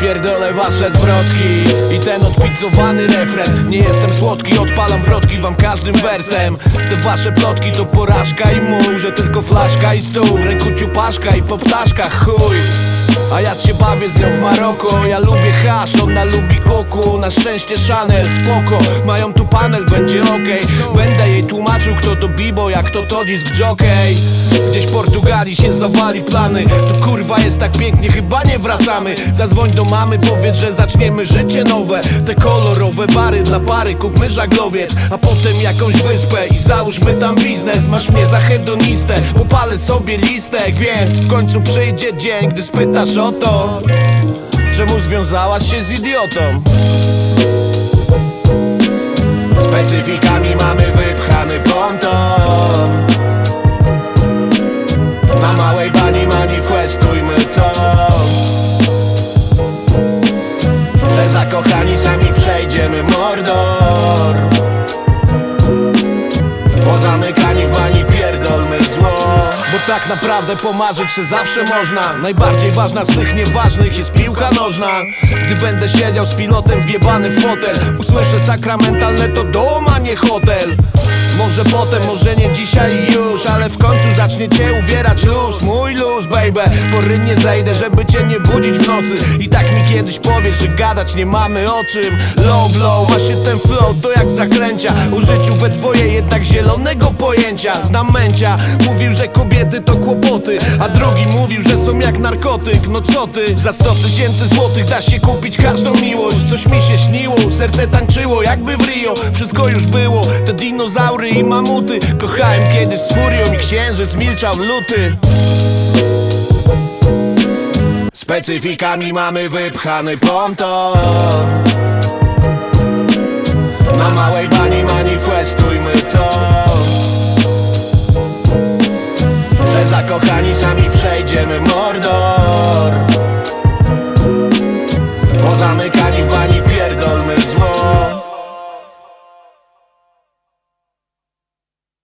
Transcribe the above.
Pierdolę wasze zwrotki I ten odpizzowany refren. Nie jestem słodki, odpalam wrotki wam każdym wersem. Te wasze plotki to porażka i mój Że tylko flaszka i stół. W ręku ciupaszka i po ptaszkach chuj. A ja się bawię z nią w Maroko. Ja lubię hasz, ona lubi koku. Na szczęście Chanel, spoko. Mają tu panel, będzie okej. Będę jej tłumaczył kto to bibo Jak kto to disk jockey Gdzieś Portugalii się zawali plany. Tu kurwa jest tak pięknie, chyba nie wracamy. Zadzwoń do mamy, powiedz, że zaczniemy życie nowe. Te kolorowe bary dla pary, kupmy żaglowiec. A potem jakąś wyspę i załóżmy tam biznes. Masz mnie za hedonistę, popalę sobie listek. Więc w końcu przyjdzie dzień, gdy spytasz o to Czemu związałaś się z idiotą? Specyfikami mamy tak naprawdę pomarzyć się zawsze można. Najbardziej ważna z tych nieważnych jest piłka nożna. Gdy będę siedział z pilotem wjebany w fotel Usłyszę sakramentalne to dom, a nie hotel. Może potem, może nie dzisiaj już Ale w końcu zacznie cię ubierać luz Mój luz, baby. Pory nie zejdę, żeby cię nie budzić w nocy. I tak mi kiedyś powiesz, że gadać nie mamy o czym. Low blow, ma się ten flow, to jak zaklęcia. O życiu we dwoje jednak zielonego pojęcia. Znam męcia, mówił, że kobiety to kłopoty. A drugi mówił, że są jak narkotyk. No co ty, za 100 tysięcy złotych da się kupić każdą miłość. Coś mi się śniło, serce tańczyło jakby w Rio. Wszystko już było, te dinozaury i mamuty. Kochałem kiedyś z furią i księżyc milczał luty Specyfikami mamy wypchany ponton. Na małej bani manifestujmy to. Że zakochani sami przejdziemy